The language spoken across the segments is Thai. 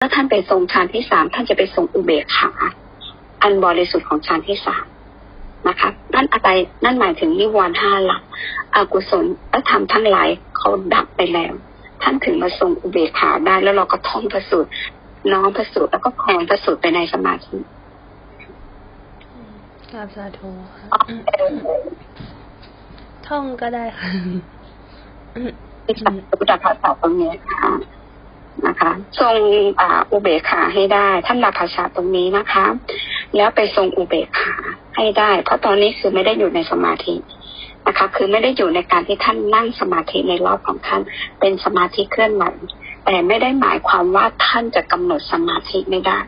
เมื่อท่านไปทรงฌานที่สามท่านจะไปทรงอุเบกขาอันบริสุทธิ์ของฌานที่สามนะคะนั่นอะไรนั่นหมายถึงนิวรณ์ห้าหลักอกุศลและธรรมทั้งหลายเขาดับไปแล้ว ท่านถึงมาทรงอุเบกขาได้แล้วเราก็ท่องพระสูตรน้อมพระสูตรแล้วก็คลองพระสูตรไปในสมาธิกราบสาธุค่ะท่องก็ได้ค่ะที่สัมพุทธภาษาตรงนี้ค่ะ นะคะ ทรงอ,อุเบกขาให้ได้ ท่านรับภาษาตรงนี้นะคะ แล้วไปทรงอุเบกขาให้ได้ เพราะตอนนี้คือไม่ได้อยู่ในสมาธินะคะ คือไม่ได้อยู่ในการที่ท่านนั่งสมาธิในรอบของท่านเป็นสมาธิเคลื่อนไหวแต่ไม่ได้หมายความว่าท่านจะกำหนดสมาธิไม่ได้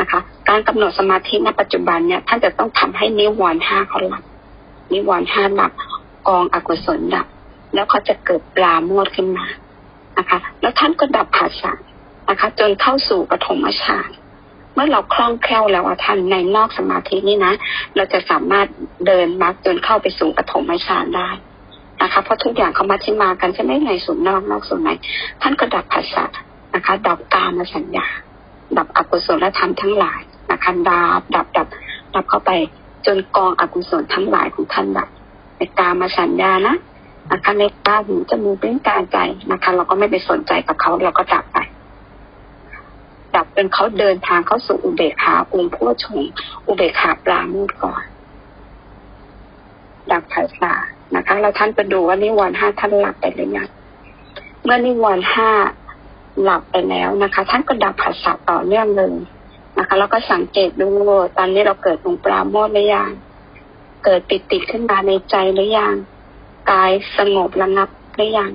นะคะ การกำหนดสมาธิในปัจจุบันเนี่ยท่านจะต้องทำให้นิวรณ์ห้าเขาหลับนิวรณ์ห้าหลับกองอกุศลดับ แล้วเขาจะเกิดปลาโมดขึ้นมา นะคะ แล้วท่านก็ดับภาษานะคะ จนเข้าสู่ปฐมฌานเมื่อเราคล่องแคล่วแล้วท่านในนอกสมาธินี่นะ เราจะสามารถเดินมรรคจนเข้าไปสู่ปฐมฌานได้นะคะเพราะทุกอย่างเขามาชิมากันใช่ไหมในส่วนนอกนอกส่วนในท่านก็ดับภาษานะคะ ดับกามสัญญา ดับอกุศลธรรมทั้งหลายนะคะดับดับดับดับเข้าไปจนกองอกุศลทั้งหลายของท่านดับในกามสัญญานะ นะคะในตาหูจมูกเป็นการใจนะคะ เราก็ไม่ไปสนใจกับเขาเราก็ดับไปดับจนเขาเดินทางเข้าสู่อุเบกขาองค์ผู้ชงอุเบกขาปราโมุก่อนดับภาษานะคะแล้วท่านไปดูว่านิวรณ์ห้าท่านหลับไปหรือยังเมื่อนิวรณ์ห้าหลับไปแล้วนะคะ ท่านก็ดับภาษาต่อเนื่องเลยนะคะ แล้วก็สังเกตดูตอนนี้เราเกิดองค์ปราโมทหรือยังเกิดปิติขึ้นมาในใจหรือยัง กายสงบระงับหรือยัง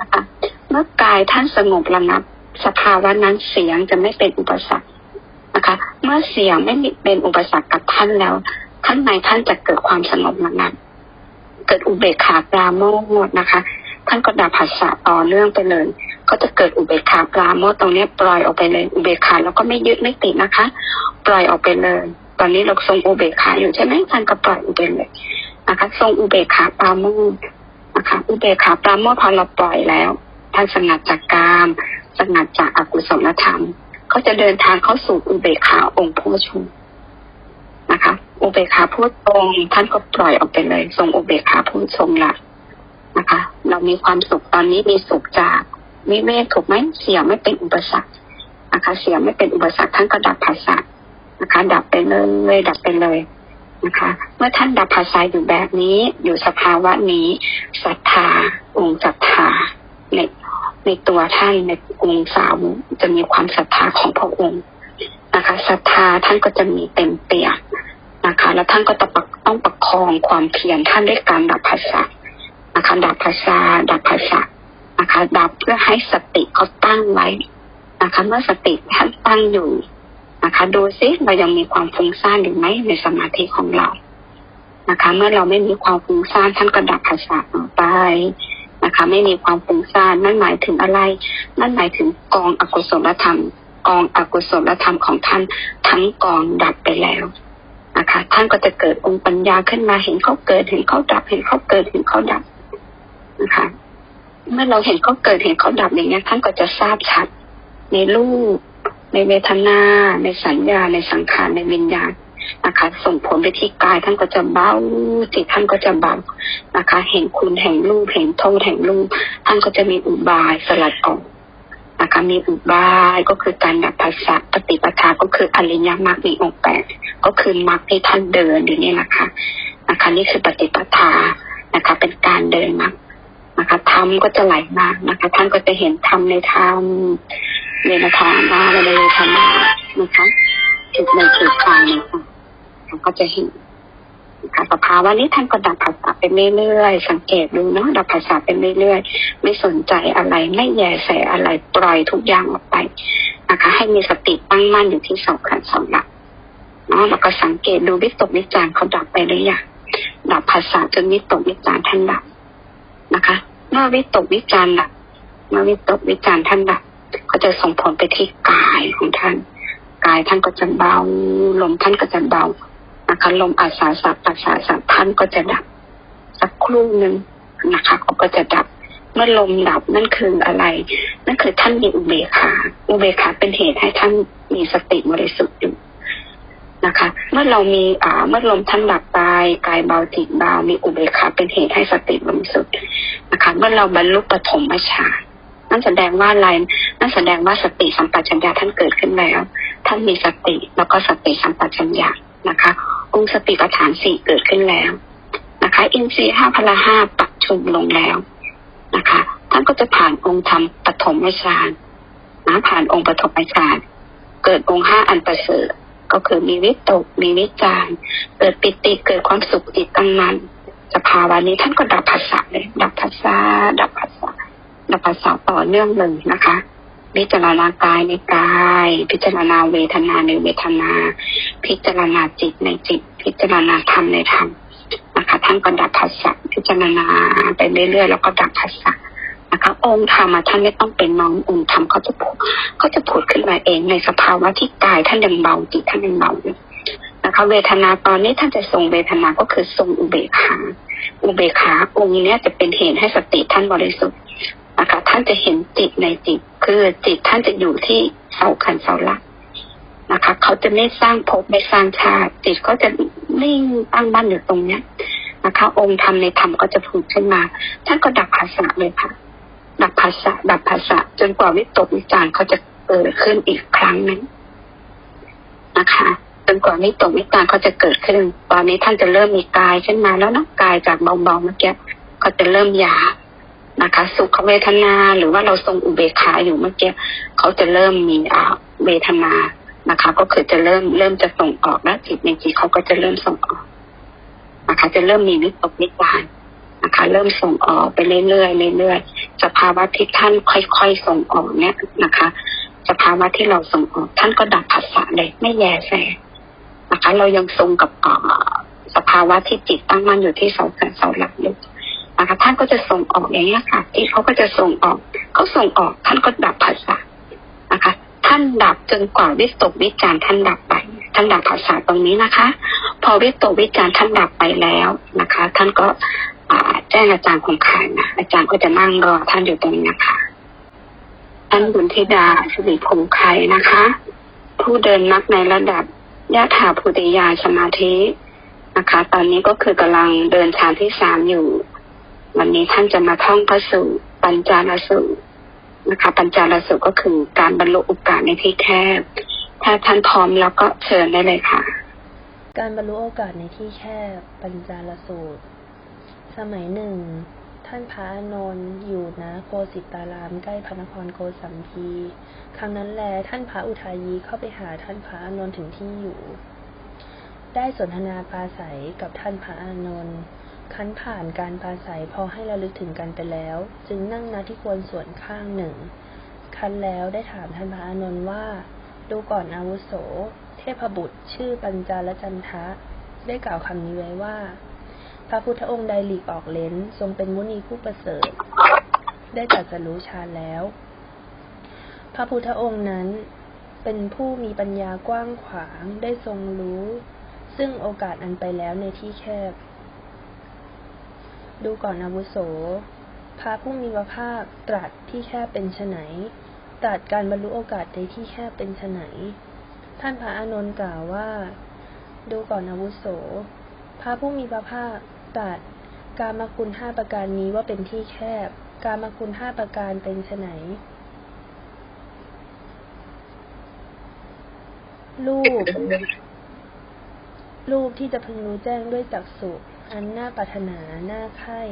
นะคะเมื่อกายท่านสงบระงับ สภาวะนั้นเสียงจะไม่เป็นอุปสรรคนะคะ เมื่อเสียงไม่เป็นอุปสรรคกับท่านแล้วข้างในท่านจะเกิดความสงบระงับ เกิดอุเบกขาปราโมทนะคะ ท่านก็ดับภาษาต่อเนื่องไปเลยก็จะเกิดอุเบกขาปราโมทตรงนี้ปล่อยออกไปเลยอุเบกขาแล้วก็ไม่ยึดไม่ติดนะคะ ปล่อยออกไปเลย ตอนนี้เราทรงอุเบกขาอยู่ใช่ไหมท่านก็ปล่อยออกไปเลย นะคะ ทรงอุเบกขาปราโมทนะคะ อุเบกขาปราโมทพอเราปล่อยแล้วท่านสงัดจากกามสงัดจากอากุศลธรรมเขาจะเดินทางเข้าสู่อุเบกขาองค์ผู้ชุมนะคะ อุเบกขาพูดตรงท่านก็ปล่อยออกไปเลย ทรงอุเบกขาพูดทรงละนะคะ เรามีความสุขตอนนี้มีสุขจากวิเวกถูกไหมเสียไม่เป็นอุปสรรคนะคะ เสียไม่เป็นอุปสรรคท่านก็ดับภาษานะคะ ดับไปเลยดับไปเลย นะคะ เมื่อท่านดับภาษาอยู่แบบนี้ อยู่สภาวะนี้ศรัทธา องค์ศรัทธาในในตัวท่านในองค์สาวจะมีความศรัทธาของพระองค์นะคะศรัทธาท่านก็จะมีเต็มเปี่ยมนะคะ แล้วท่านก็ต้องต้องประคองความเพียรท่านด้วยการดับภาษานะคะดับภาษาดับภาษานะคะดับเพื่อให้สติเขาตั้งไว้นะคะเมื่อสติท่านตั้งอยู่ นะคะ ดูซิเรายังมีความฟุ้งซ่านหรือไม่ในสมาธิของเรานะคะ เมื่อเราไม่มีความฟุ้งซ่านท่านก็ดับภาษาออกไปนะคะ ไม่มีความฟุ้งซ่านนั่นหมายถึงอะไร นั่นหมายถึงกองอกุศลธรรม กองอกุศลธรรมของท่านทั้งกองดับไปแล้วนะคะ ท่านก็จะเกิดองค์ปัญญาขึ้นมาเห็นเขาเกิดเห็นเขาดับ เห็นเขาเกิดเห็นเขาดับนะคะเมื่อเราเห็นเขาเกิดเห็นเขาดับอย่างนี้ยท่านก็จะทราบชัดในรูป ในเวทนา ในสัญญา ในสังขาร ในวิญญาณนะคะ ส่งผลไปที่กายท่านก็จะเบาจิตท่านก็จะเบานะคะ เห็นคุณแห่งรูปเห็นโทษแห่งรูปท่านก็จะมีอุบายสลัดออกนะคะมีอุบายก็คือการดับภาษาปฏิปทาก็คืออริยมรรคมีองค์แปดก็คือมรรคที่ท่านเดินอยู่นี่นะคะนะคะ นี่คือปฏิปทานะคะ เป็นการเดินมรรคนะคะธรรมก็จะไหลมานะคะ ท่านก็จะเห็นธรรมในธรรม เนรธรรมมาในธรรมนะคะจุดในจุดกลางนะคะท่าก็จะเห็นนะคะสภาวะนี้ท่านก็ดับภาษาไปเรื่อยๆ สังเกตดูเนาะดับภาษาไปเรื่อยๆ ไม่สนใจอะไรไม่แยแสอะไรปล่อยทุกอย่างออกไปนะคะ ให้มีสติตั้งมั่นอยู่ที่สองขันสองหลักเนาะแล้วก็สังเกตดูวิตกวิจารเขาดับไปหรือยังดับภาษาจนวิตกวิจารท่านดับนะคะเมื่อวิตกวิจารณ์ดับเมื่อวิตกวิจารท่านดับ ก็จะส่งผลไปที่กายของท่าน กายท่านก็จะเบา ลมท่านก็จะเบานะคะ ลมอาสาสะปัสสาสะท่านก็จะดับ สักครู่หนึ่งนะคะเขาก็จะดับเมื่อลมดับนั่นคืออะไร นั่นคือท่านมีอุเบกขาอุเบกขาเป็นเหตุให้ท่านมีสติบริสุทธิ์อยู่นะคะ เมื่อเรามีอ่าเมื่อลมท่านดับกายกายเบาจิตเบามีอุเบกขาเป็นเหตุให้สติบริสุทธิ์นะคะ เมื่อเราบรรลุปฐมฌานนั่นแสดงว่าอะไร นั่นแสดงว่าสติสัมปชัญญะท่านเกิดขึ้นแล้ว ท่านมีสติแล้วก็สติสัมปชัญญะนะคะ องค์สติปัฏฐานสี่เกิดขึ้นแล้วนะคะ อินทรีย์ห้าพละห้าปัจจุมลงแล้วนะคะ ท่านก็จะผ่านองค์ธรรมปฐมฌานนะผ่านองค์ปฐมฌานเกิดองค์ห้าอันประเสริฐก็คือมีวิตกมีวิจารเกิดปิติเกิดความสุขจิตตั้งมันสภาวะนี้ท่านก็ดับภาษาเลยดับภาษาดับภาษาดับภาษาต่อเนื่องเลยนะคะ พิจารณากายในกาย พิจารณาเวทนาในเวทนา พิจารณาจิตในจิต พิจารณาธรรมในธรรมนะคะท่านก็ดับภาษาพิจารณาไปเรื่อยๆแล้วก็ดับภาษานะคะองค์ธรรมท่านไม่ต้องเป็นน้ององค์ธรรมเขาจะพูดเขาจะพูดขึ้นมาเองในสภาวะที่กายท่านยังเบาจิตท่านยังเบาอยู่นะคะเวทนาตอนนี้ท่านจะทรงเวทนาก็คือทรงอุเบกขาอุเบกขาองค์เนี้ยจะเป็นเหตุให้สติท่านบริสุทธิ์ นะคะท่านจะเห็นจิตในจิต คือจิตท่านจะอยู่ที่เสาขันเสาหลักนะคะเขาจะไม่สร้างภพไม่สร้างชาติ จิตเขาจะนิ่งตั้งมั่นอยู่ตรงเนี้ยนะคะ องค์ธรรมในธรรมก็จะพูดขึ้นมาท่านก็ดับภาษาเลยค่ะ ดับภาษาดับภาษาจนกว่าวิตกวิจารเขาจะเกิดขึ้นอีกครั้งหนึ่งนะคะจนกว่าวิตกวิจารเขาจะเกิดขึ้น ตอนนี้ท่านจะเริ่มมีกายขึ้นมาแล้วนะกายจากเบาๆเมื่อกี้ก็จะเริ่มหยาบ นะคะ สุขเวทนาหรือว่าเราทรงอุเบกขาอยู่เมื่อกี้เขาจะเริ่มมีอ่าเวทนานะคะ ก็คือจะเริ่มเริ่มจะส่งออกแล้วจิตในจิตเขาก็จะเริ่มส่งออกนะคะ จะเริ่มมีวิตกวิจารนะคะ เริ่มส่งออกไปเรื่อยๆเรื่อยๆสภาวะที่ท่านค่อยๆส่งออกเนี่ยนะคะ สภาวะที่เราส่งออก ท่านก็ดับภาษาเลยไม่แยแสนะคะ เรายังทรงกับอ่าสภาวะที่จิตตั้งมั่นอยู่ที่เสาสันเสาหลักอยู่ นะคะท่านก็จะส่งออกอย่างนี้ยค่ะที่เขาก็จะส่งออกเขาส่งออกท่านก็ดับภาษานะคะ ท่านดับจนกว่าวิตกวิจารท่านดับไป ท่านดับภาษาตรงนี้นะคะ พอวิตกวิจารท่านดับไปแล้วนะคะ ท่านก็แจ้งอาจารย์ของขายนะอาจารย์ก็จะนั่งรอท่านอยู่ตรงนี้นะคะท่านบุญธิดาสิริพงษ์ไข่นะคะ ผู้เดินนักในระดับยะถาภูติยาสมาธินะคะ ตอนนี้ก็คือกำลังเดินฌานที่สามอยู่ วันนี้ท่านจะมาท่องพระสูตรปัญจารสูตรนะคะ ปัญจารสูตรก็คือการบรรลุโอกาสในที่แคบ ถ้าท่านพร้อมแล้วก็เชิญได้เลยค่ะ การบรรลุโอกาสในที่แคบ ปัญจาลสูตร สมัยหนึ่ง ท่านพระอานนท์อยู่นะโกสิตารามใกล้พระนครโกสัมพี ครั้งนั้นแลท่านพระอุทายีเข้าไปหาท่านพระอานนท์ถึงที่อยู่ ได้สนทนาปราศัยกับท่านพระอานนท์ คั้นผ่านการปราศัยพอให้ระลึกถึงกันไปแล้ว จึงนั่งณที่ควรส่วนข้างหนึ่ง คั้นแล้วได้ถามท่านพระอานนท์ว่า ดูก่อนอาวุโส เทพบุตร ชื่อปัญจาลจันทะ ได้กล่าวคำนี้ไว้ว่า พระพุทธองค์ใดหลีกออกเลนทรงเป็นมุนีผู้ประเสริฐ ได้ตรัสรู้ฌานแล้ว พระพุทธองค์นั้นเป็นผู้มีปัญญากว้างขวางได้ทรงรู้ ซึ่งโอกาสอันไปแล้วในที่แคบ ดูก่อนอาวุโส พระผู้มีพระภาคตรัสที่แคบเป็นไฉนตรัสการบรรลุโอกาสในที่แคบเป็นไฉนท่านพระอานนท์กล่าวว่า ดูก่อนอาวุโส พระผู้มีพระภาคตรัสการมาคุณห้าประการนี้ว่าเป็นที่แคบ การมาคุณห้าประการเป็นไฉนรูป รูปที่จะพึงรู้แจ้งด้วยจักษุ อันน่าปรารถนา น่าใคร่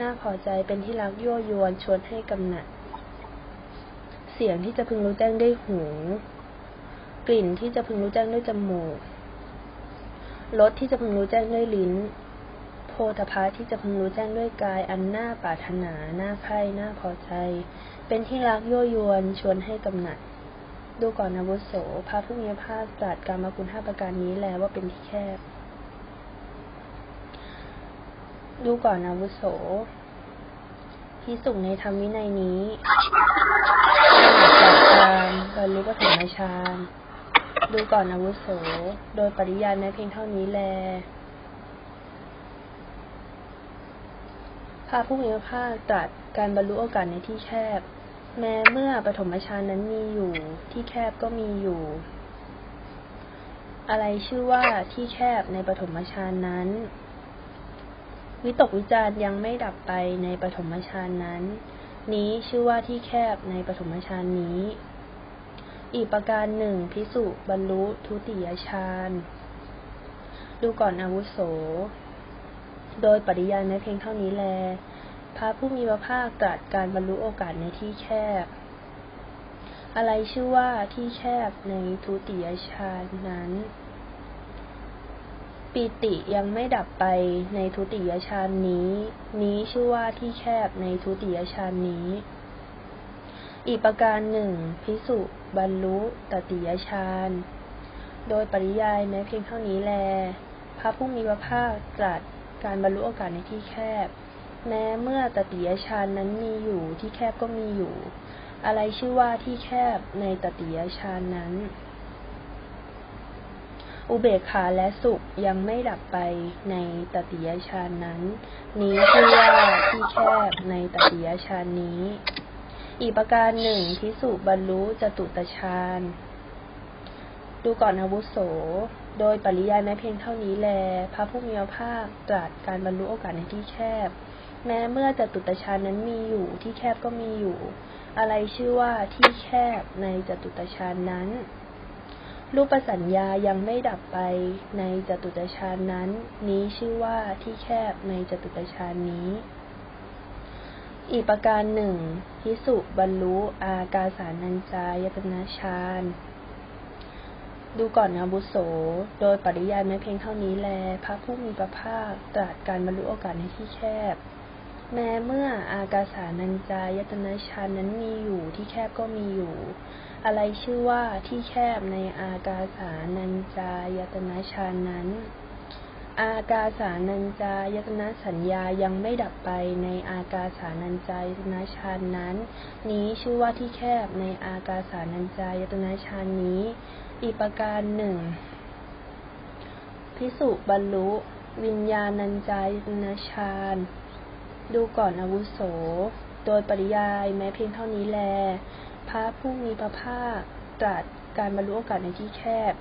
น่าพอใจเป็นที่รักยั่วยวนชวนให้กำหนัด เสียงที่จะพึงรู้แจ้งด้วยหู กลิ่นที่จะพึงรู้แจ้งด้วยจมูกรสที่จะพึงรู้แจ้งด้วยลิ้น โพธพาที่จะพึงรู้แจ้งด้วยกาย อันน่าปรารถนา น่าใคร่น่าพอใจ เป็นที่รักยั่วยวนชวนให้กำหนัด ดูก่อนอาวุโสพระผู้มีพระภาคตรัสการมาคุณห้าประการนี้แล้วว่าเป็นที่แคบ ดูก่อนอาวุโสที่สุงในธรรมวินัยนี้จากการบรรลุปฐมฌานดูก่อนอาวุโส โดยปริยายในเพียงเท่านี้แลพระผู้มีพระภาคตรัสการบรรลุโอกาสในที่แคบ แม้เมื่อปฐมฌานนั้นมีอยู่ ที่แคบก็มีอยู่ อะไรชื่อว่าที่แคบในปฐมฌานนั้น วิตกวิจารณ์ยังไม่ดับไปในปฐมฌานนั้น นี้ชื่อว่าที่แคบในปฐมฌานนี้ อีกประการหนึ่งพิสุบรรลุทุติยฌานดูก่อนอาวุโส โดยปริยายในเพียงเท่านี้แล พระผู้มีพระภาคตรัสการบรรลุโอกาสในที่แคบ อะไรชื่อว่าที่แคบในทุติยฌานนั้น ปิติยังไม่ดับไปในทุติยฌานนี้ นี้ชื่อว่าที่แคบในทุติยฌานนี้ อีกประการหนึ่งพิสุบรรลุตติยฌานโดยปริยายแม้เพียงเท่านี้แล พระผู้มีพระภาคตรัสการบรรลุโอกาสในที่แคบ แม้เมื่อตติยฌานนั้นมีอยู่ที่แคบก็มีอยู่ อะไรชื่อว่าที่แคบในตติยฌานนั้น อุเบกขาและสุขยังไม่ดับไปในตติยฌานนั้น นี้ชื่อว่าที่แคบในตติยฌานนี้ อีกประการหนึ่งพิสุบรรลุจตุตฌานดูก่อนอาวุโส โดยปริยายแม้เพียงเท่านี้แล พระผู้มีพระภาคตรัสการบรรลุโอกาสในที่แคบ แม้เมื่อจตุตฌานนั้นมีอยู่ที่แคบก็มีอยู่ อะไรชื่อว่าที่แคบในจตุตฌานนั้น รูปสัญญายังไม่ดับไปในจตุตฌานนั้น นี้ชื่อว่าที่แคบในจตุตฌานนี้ อีกประการหนึ่งพิสุบรรลุอากาสานัญจายตนะฌานดูก่อนอาบุโส โดยปริยายไม่เพียงเท่านี้แล พระผู้มีพระภาคตรัสการบรรลุโอกาสในที่แคบ แม้เมื่ออากาสานัญจายตนะฌานนั้นมีอยู่ที่แคบก็มีอยู่ อะไรชื่อว่าที่แคบในอากาสานัญจายตนะฌานนั้น อากาสานัญจายตนะสัญญายังไม่ดับไปในอากาสานัญจายตนะฌานนั้น นี้ชื่อว่าที่แคบในอากาสานัญจายตนะฌานนี้ อีกประการหนึ่งพิสุบรรลุ วิญญาณัญจายตนะฌานดูก่อนอาวุโส โดยปริยายแม้เพียงเท่านี้แล พระผู้มีพระภาคตรัสการบรรลุโอกาสในที่แคบ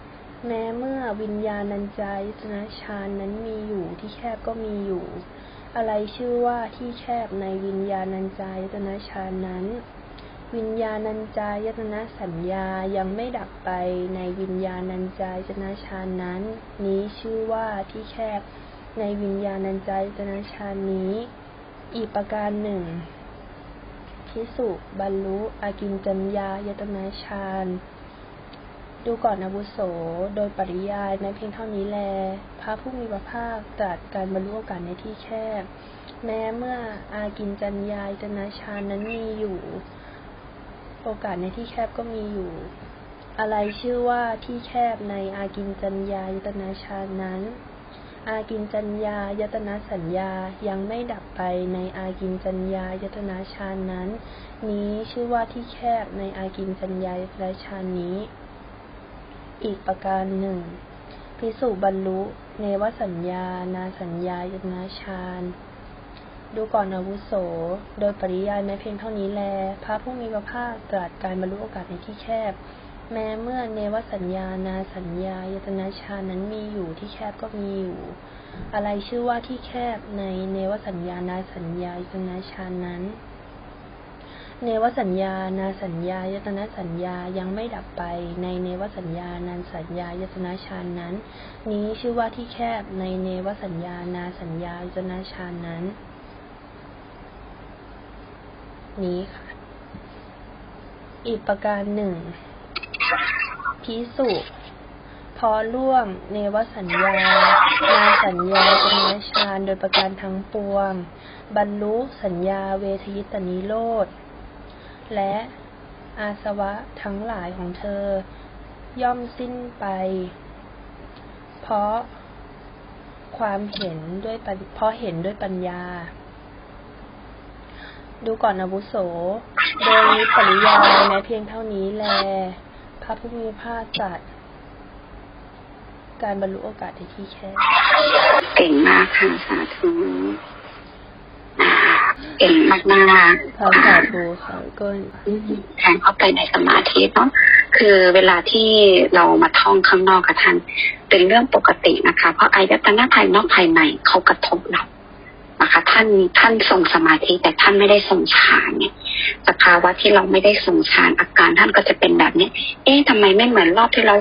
แม้เมื่อวิญญาณัญจายตนะฌานนั้นมีอยู่ที่แคบก็มีอยู่ อะไรชื่อว่าที่แคบในวิญญาณัญจายตนะฌานนั้น วิญญาณัญจายตนะสัญญายังไม่ดับไปในวิญญาณัญจายตนะฌานนั้น นี้ชื่อว่าที่แคบในวิญญาณัญจายตนะฌานนี้ อีกประการหนึ่ง พิสุบรรลุอากินจัญญายตนะฌานดูก่อนอาวุโส โดยปริยายในเพียงเท่านี้แล พระผู้มีพระภาคตรัสการบรรลุโอกาสในที่แคบ แม้เมื่ออากินจัญญายตนะฌานนั้นมีอยู่ โอกาสในที่แคบก็มีอยู่ อะไรชื่อว่าที่แคบในอากินจัญญายตนะฌานนั้น อากินจัญญายตนะสัญญายังไม่ดับไปในอากินจัญญายตนะฌานนั้น นี้ชื่อว่าที่แคบในอากินจัญญายตนะฌานนี้ อีกประการหนึ่งพิสุบรรลุเนวสัญญา นาสัญญายตนะฌานดูก่อนอาวุโส โดยปริยายแม้เพียงเท่านี้แล พระผู้มีพระภาคตรัสการบรรลุโอกาสในที่แคบ แม้เมื่อเนวสัญญานาสัญญายตนะฌานนั้นมีอยู่ที่แคบก็มีอยู่ อะไรชื่อว่าที่แคบในเนวสัญญานาสัญญายตนะฌานนั้น เนวสัญญานาสัญญายตนะสัญญายังไม่ดับไป ในเนวสัญญานาสัญญายตนะฌานนั้น นี้ชื่อว่าที่แคบในเนวสัญญานาสัญญายตนะฌานนั้น นี้ค่ะ อีกประการหนึ่ง พิสุพอล่วงเนวสัญญานาสัญญาจนฌานโดยประการทั้งปวง บรรลุสัญญาเวทยิตนิโรธ และอาสวะทั้งหลายของเธอ ย่อมสิ้นไป เพราะความเห็นด้วยเพราะเห็นด้วยปัญญา ดูก่อนอาวุโส โดยปริยายแม้เพียงเท่านี้แล พระผู้มีพระภาคตรัสการบรรลุโอกาสในที่แคบเก่งมากค่ะสาธุอ่าเก่งมากๆค่ะค่ะสาธุค่ะก็แทงเข้าไปในสมาธิเนาะคือเวลาที่เรามาท่องข้างนอกกับท่านเป็นเรื่องปกตินะคะ เพราะอายตนะภายนอกภายในเขากระทบเรานะคะ ท่านท่านทรงสมาธิแต่ท่านไม่ได้ทรงฌานเนี่ย สภาวะที่เราไม่ได้ทรงฌานอาการท่านก็จะเป็นแบบนี้ เอ๊ะทำไมไม่เหมือนรอบที่เรา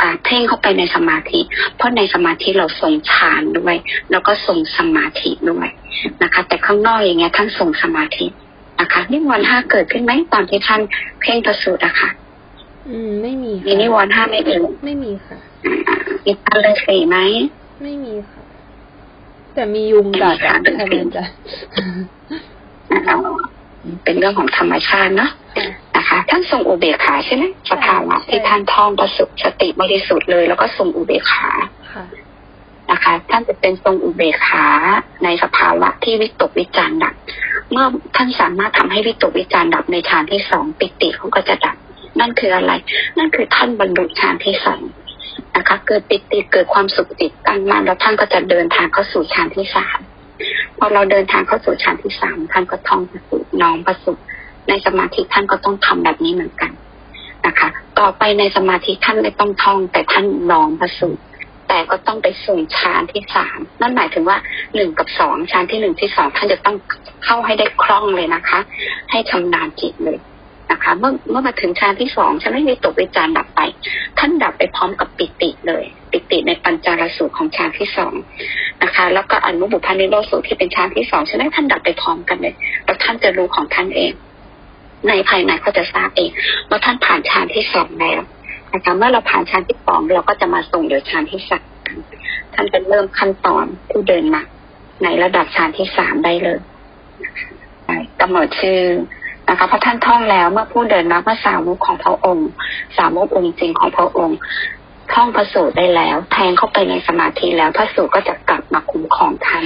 อ่าเพ่งเข้าไปในสมาธิ เพราะในสมาธิเราทรงฌานด้วย แล้วก็ทรงสมาธิด้วยนะคะ แต่ข้างนอกอย่างเงี้ยท่านทรงสมาธินะคะนิวรณ์ห้าเกิดขึ้นไหมตอนที่ท่านเพ่งประสูตรอะค่ะอืม ไม่มีมีนิวค่ะรณ์ห้าไม่เอ่ยไม่มีค่ะอ่ามีท่านเลยสี่ไหมไม่มีค่ะ แต่มียุงกัดอะไม่มีค่ะค่ะอาจารย์อ่า เป็นเรื่องของธรรมชาติเนาะค่ะนะคะ ท่านทรงอุเบกขาใช่ไหมสภาวะที่ท่านท่องประสุสติบริสุทธิ์เลย แล้วก็ทรงอุเบกขาค่ะนะคะ ท่านจะเป็นทรงอุเบกขาในสภาวะที่วิตกวิจารณ์ดับ เมื่อท่านสามารถทำให้วิตกวิจารณ์ดับในฌานที่สองปิติเขาก็จะดับ นั่นคืออะไร นั่นคือท่านบรรลุฌานที่สองนะคะ เกิดปิติเกิดความสุขติดตั้งมั่นแล้วท่านก็จะเดินทางเข้าสู่ฌานที่สาม พอเราเดินทางเข้าสู่ฌานที่สามท่านก็ท่องประสุน้องประสุในสมาธิท่านก็ต้องทำแบบนี้เหมือนกันนะคะ ต่อไปในสมาธิท่านไม่ต้องท่อง แต่ท่านน้อมประสุแต่ก็ต้องไปสู่ฌานที่สามนั่นหมายถึงว่าหนึ่งกับสองฌานที่หนึ่งที่สองท่านจะต้องเข้าให้ได้คล่องเลยนะคะ ให้ชำนาญจิตเลย นะคะ เมื่อเมื่อมาถึงฌานที่สองฉันไม่มีตกวิจารณ์ดับไป ท่านดับไปพร้อมกับปิติเลย ปิติในปัญจารสูตรของฌานที่สองนะคะ แล้วก็อนุบุพานิโรธสูตรที่เป็นฌานที่สองฉะนั้ท่านดับไปพร้อมกันเลยแล้วท่านจะรู้ของท่านเอง ในภายในเขาจะทราบเองว่าท่านผ่านฌานที่สองแล้วนะคะเมื่อเราผ่านฌานที่สองเราก็จะมาส่งเดี๋ยวฌานที่สามท่านจะเริ่มขั้นตอนผู้เดินมาในระดับฌานที่สามได้เลยกำหนดชื่อ นะคะเพราะท่านท่องแล้วเมื่อผู้เดินนับว่าสาวกของพระองค์ สาวกองค์จริงของพระองค์ท่องพระสูตรได้แล้ว แทงเข้าไปในสมาธิแล้วพระสูตรก็จะกลับมาคุ้มครองท่าน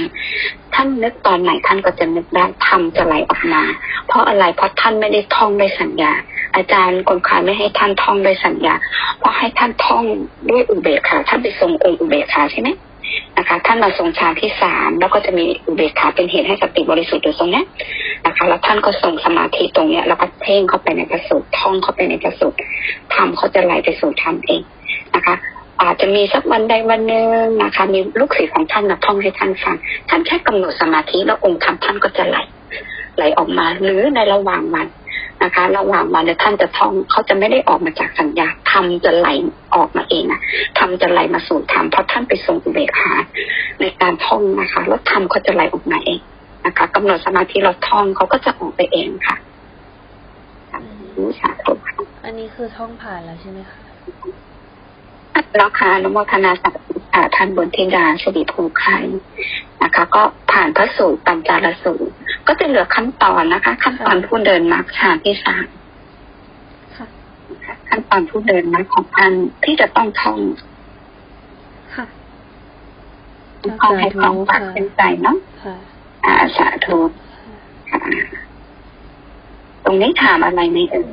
ท่านนึกตอนไหนท่านก็จะนึกได้ทำจะไหลออกมา เพราะอะไรเพราะท่านไม่ได้ท่องด้วยสัญญา อาจารย์กรมคาไม่ให้ท่านท่องด้วยสัญญา เพราะให้ท่านท่องด้วยอุเบกขาท่านไปทรงองค์อุเบกขาใช่ไหมนะคะ ท่านมาทรงฌานที่สามแล้วก็จะมีอุเบกขาเป็นเหตุให้สติบริสุทธิ์อยู่ตรงเนี้ย นะคะแล้วท่านก็ส่งสมาธิตรงเนี้ยแล้วก็เพ่งเข้าไปในประสูตรท่องเข้าไปในประสูตรทำเขาจะไหลไปสู่ธรรมเองนะคะ อาจจะมีสักวันใดวันหนึ่งนะคะ มีลูกศิษย์ของท่านนะท่องให้ท่านฟังท่านแค่กำหนดสมาธิแล้วองค์ธรรมท่านก็จะไหลไหลออกมาหรือในระหว่างวันนะคะ ระหว่างวันเนี่ยท่านจะท่องเขาจะไม่ได้ออกมาจากสัญญาธรรมจะไหลออกมาเองนะธรรมจะไหลมาสู่ธรรมเพราะท่านไปทรงอุเบกขาในการท่องนะคะ แล้วธรรมเขาจะไหลออกมาเอง นะคะกำหนดสมาธิเราท่องเขาก็จะออกไปเองค่ะรู้สาธุค่ะอันนี้คือท่องผ่านแล้วใช่ไหมคะแล้วค่ะอนุโมทนาสาธุค่ะท่านบนทิดาสิริภูไคยนะคะ ก็ผ่านพระสูตรปัญจารสูตร ก็จะเหลือขั้นตอนนะคะ ขั้นตอนผู้เดินมรรคฌานที่สามค่ะนะคะขั้นตอนผู้เดินมรรคของท่านที่จะต้องท่องค่ะท่องให้คล่องปากเป็นใจเนาะค่ะ อาสาธุค่ะตรงนี้ถามอะไรไหมเอ่ย